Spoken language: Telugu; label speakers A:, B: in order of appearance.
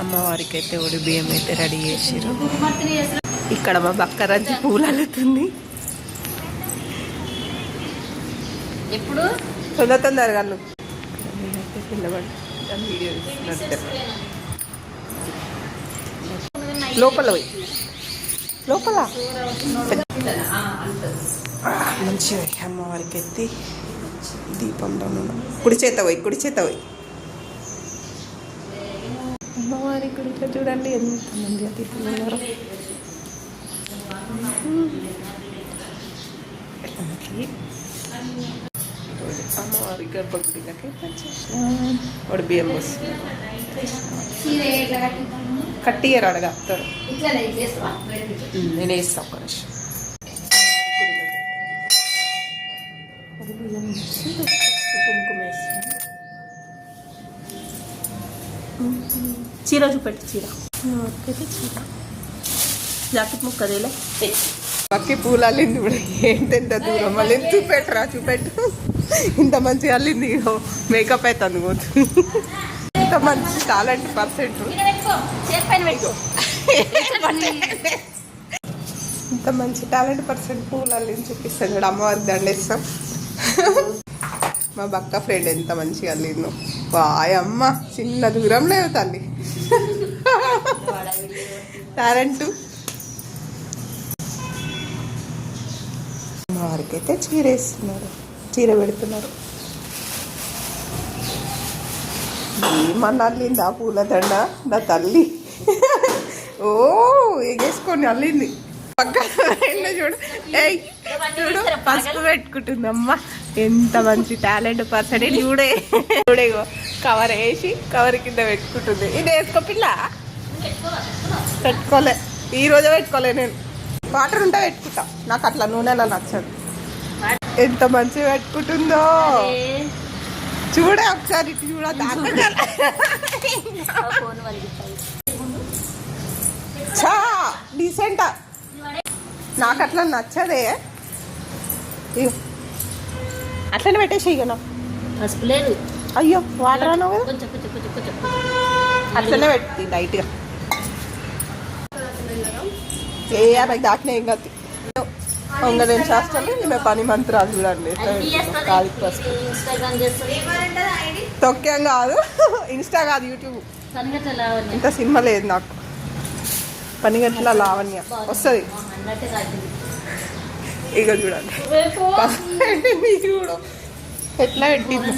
A: అమ్మవారికి అయితే ఒడి బియ్యం అయితే రెడీ చేసిరు ఇక్కడ మా బక్క రంచి పూలు అల్లుతుంది.
B: ఎప్పుడు?
A: తొందర తొందరగా నేనైతే పిల్లవాడు వీడియో లోపల పోయి. లోపల? మంచిగా అమ్మవారికి ఎత్తి దీపంలో కుడి చేత పోయి కుడి చేత పోయి. అమ్మవారి గుడిలో చూడండి ఎంతమంది అతిథులు ఉన్నారు అమ్మవారి గర్భగుడిలోకి వచ్చేసిన. వాడు బియ్యం వస్తుంది కట్టియరు అడగా అత్తారు
B: ఇట్లా చేస్తావా
A: నేను వేస్తా ఒక నిమిషం. బియ్యం
C: చీర చూపెట్టు చీర.
A: నాకైతే చీర.
C: జాకెట్ ముక్కదేలే
A: పక్కి పూలు అల్లింది ఇప్పుడు ఏంటెంత దూరం? మళ్ళీ చూపెట్టరా చూపెట్టు. ఇంత మంచిగా అల్లింది మేకప్ అవుతుంది పోతు. ఇంత మంచి టాలెంట్ పర్సెంట్. ఇంత మంచి టాలెంట్ పర్సెంట్ పూలు అల్లింది చూపిస్తాను చూడు అమ్మవారికి దండేస్తాం మా బక్క ఫ్రెండ్ ఎంత మంచిగా అల్లిందో. వాయమ్మ చిన్న దూరం లేదు తల్లి. టాలెంట్ వారికైతే చీర వేస్తున్నారు. చీర పెడుతున్నారు. ఏమన్నా పూల పూలదండ నా తల్లి. ఓ ఎగేసుకొని అల్లింది. పక్కన చూడు. ఏయ్ చూడు పసుపు పెట్టుకుంటుంది అమ్మ ఎంత మంచి టాలెంట్ పర్సడే చూడే చూడేగో కవర్ వేసి కవర్ కింద పెట్టుకుంటుంది. ఇది వేసుకో పిల్ల. పెట్టుకోలే. ఈ రోజే పెట్టుకోలే నేను. వాటర్ ఉంటే పెట్టుకుంటా. నాకు అట్లా నూనెలా నచ్చదు. ఎంత మంచిగా పెట్టుకుంటుందో. చూడే ఒకసారి ఇటు చూడ చా డీసెంట్ నాకు అట్లా నచ్చదే. అట్లనే పెట్టేసి ఇక నాకు.
B: పసుపు లేదు.
A: అయ్యో వాటర్ అన్నావు కదా
B: కొంచెం కొంచెం కొంచెం కొంచెం.
A: అట్లనే పెట్టి లైట్గా. ఏ యాభై దాకినా ఏం కాదు. ఒంగలేని శాస్త్రాలు ఈమె పని మంత్రాలు చూడండి. కాలికి
B: చేస్తుంది
A: తొక్కేం కాదు. ఇన్స్టా కాదు యూట్యూబ్ ఇంత సినిమా లేదు నాకు. పని గంటల లావణ్య. వస్తుంది. ఇక చూడండి. ఎట్లా పెట్టింది?